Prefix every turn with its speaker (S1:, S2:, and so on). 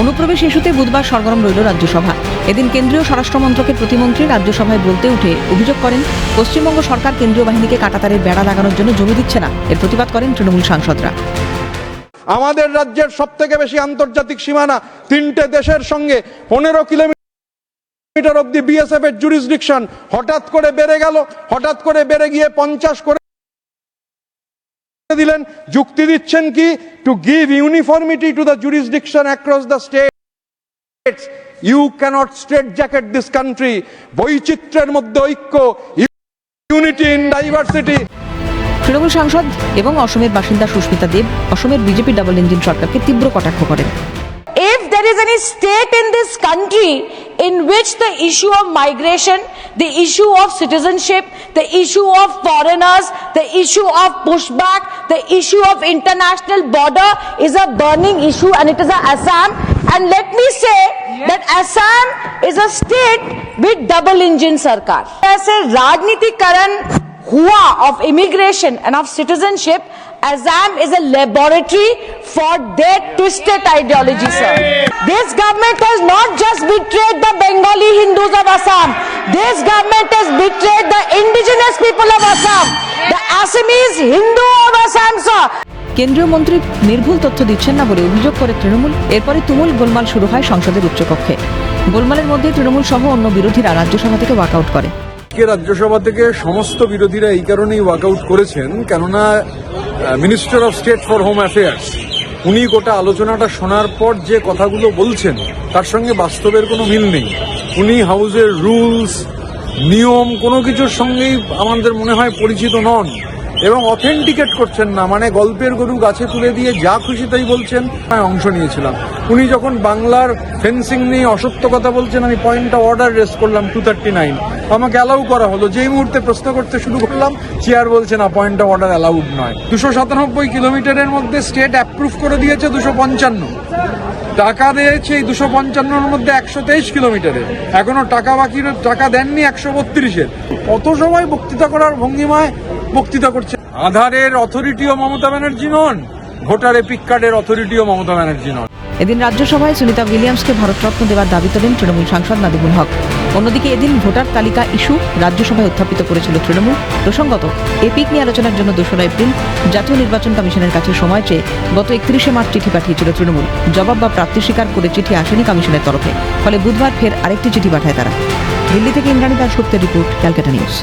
S1: অনুপ্রবেশ ইস্যুতে বুধবার সরগরম রইল রাজ্যসভা। এদিন কেন্দ্রীয় স্বরাষ্ট্রমন্ত্রকের প্রতিমন্ত্রী রাজ্যসভায় বলতে উঠে অভিযোগ করেন, পশ্চিমবঙ্গ সরকার কেন্দ্রীয় বাহিনীকে কাটাতারের বেড়া লাগানোর জন্য জমি দিচ্ছে না। এর প্রতিবাদ করেন তৃণমূল সাংসদরা।
S2: আমাদের রাজ্যের সব থেকে বেশি আন্তর্জাতিক সীমানা তিনটে দেশের সঙ্গে পনেরো কিলোমিটার অব্দি বিএসএফ এর জুরিসডিকশন হঠাৎ করে বেড়ে গেল, হঠাৎ করে বেড়ে গিয়ে পঞ্চাশ করে দিলেন, যুক্তি দিচ্ছেন কি? To give uniformity to the jurisdiction across the state you can't straight jacket this country বৈচিত্র্যের মধ্যে ঐক্য ইউনিটি ইন ডাইভার্সিটি
S1: তৃণমূল সাংসদ এবং অসমের বাসিন্দা সুস্মিতা দেব অসমের বিজেপি ডাবল ইঞ্জিন সরকারকে তীব্র কটাক্ষ করেন।
S3: there is any state in this country in which the issue of migration, the issue of citizenship, the issue of foreigners, the issue of pushback, the issue of international border is a burning issue and it is a Assam. And let me say that Assam is a state with double engine sarkar. ऐसे राजनीतिकरण हुआ of immigration and of citizenship Assam is a laboratory for their twisted ideology, sir. This government has not just betrayed the Bengali Hindus of Assam. This government has betrayed the indigenous people of Assam. The Assamese Hindu of Assam, sir.
S1: কেন্দ্রীয় মন্ত্রী নির্ভুল তথ্য দিচ্ছেন না বলে অভিযোগ করে তৃণমূল এরপরে তুমুল গোলমাল শুরু হয় সংসদের উচ্চকক্ষে গোলমালের মধ্যে তৃণমূল সহ অন্য বিরোধীরা রাজ্যসভা থেকে ওয়াকআউট করে
S4: আজকে রাজ্যসভা থেকে সমস্ত বিরোধীরা এই কারণেই ওয়াকআউট করেছেন, কেননা minister of state for home affairs উনি গোটা আলোচনাটা শোনার পর যে কথাগুলো বলছেন, তার সঙ্গে বাস্তবের কোনো মিল নেই। উনি হাউজের রুলস নিয়ম কোনো কিছুর সঙ্গেই আমাদের মনে হয় পরিচিত নন। এবং অথেন্টিকেট করছেন না। মানে গল্পের গরু গাছে তুলে দিয়ে যা খুশি তাই বলছেন হ্যাঁ অংশ নিয়েছিলাম। উনি যখন বাংলার ফেন্সিং নিয়ে অসত্য কথা বলছেন, আমি পয়েন্টটা অর্ডার রেস করলাম টু থার্টি নাইন আমাকে অ্যালাউ করা হলো। যেই মুহূর্তে প্রশ্ন করতে শুরু করলাম চেয়ার বলছে, না পয়েন্টটা অর্ডার অ্যালাউড নয়। দুশো সাতানব্বই কিলোমিটারের মধ্যে স্টেট অ্যাপ্রুভ করে দিয়েছে দুশো পঞ্চান্ন। টাকা দিয়েছে এই দুশো পঞ্চান্নর মধ্যে একশো তেইশ কিলোমিটারে। এখনও টাকা বাকি টাকা দেননি একশো বত্রিশের। কত সময় বক্তৃতা করার ভঙ্গিমায় বক্তৃতা করছে। আধারের অথরিটিও মমতা ব্যানার্জি নন, ভোটার এপিক কার্ডের অথরিটিও মমতা ব্যানার্জি নন।
S1: এদিন রাজ্যসভায় সুনিতা উইলিয়ামসকে ভারতরত্ন দেওয়ার দাবি তোলেন তৃণমূল সাংসদ নাদিবুল হক। অন্যদিকে এদিন ভোটার তালিকা ইস্যু রাজ্যসভায় উত্থাপিত করেছিল তৃণমূল। প্রসঙ্গত এপিক নিয়ে আলোচনার জন্য দোসরা এপ্রিল জাতীয় নির্বাচন কমিশনের কাছে সময় চেয়ে গত একত্রিশে মার্চ চিঠি পাঠিয়েছিল তৃণমূল। জবাব বা প্রাপ্তি স্বীকার করে চিঠি আসেনি কমিশনের তরফে। ফলে বুধবার ফের আরেকটি চিঠি পাঠায় তারা। দিল্লি থেকে ইন্দ্রাণী দাস গুপ্তের রিপোর্ট, ক্যালকাটা নিউজ।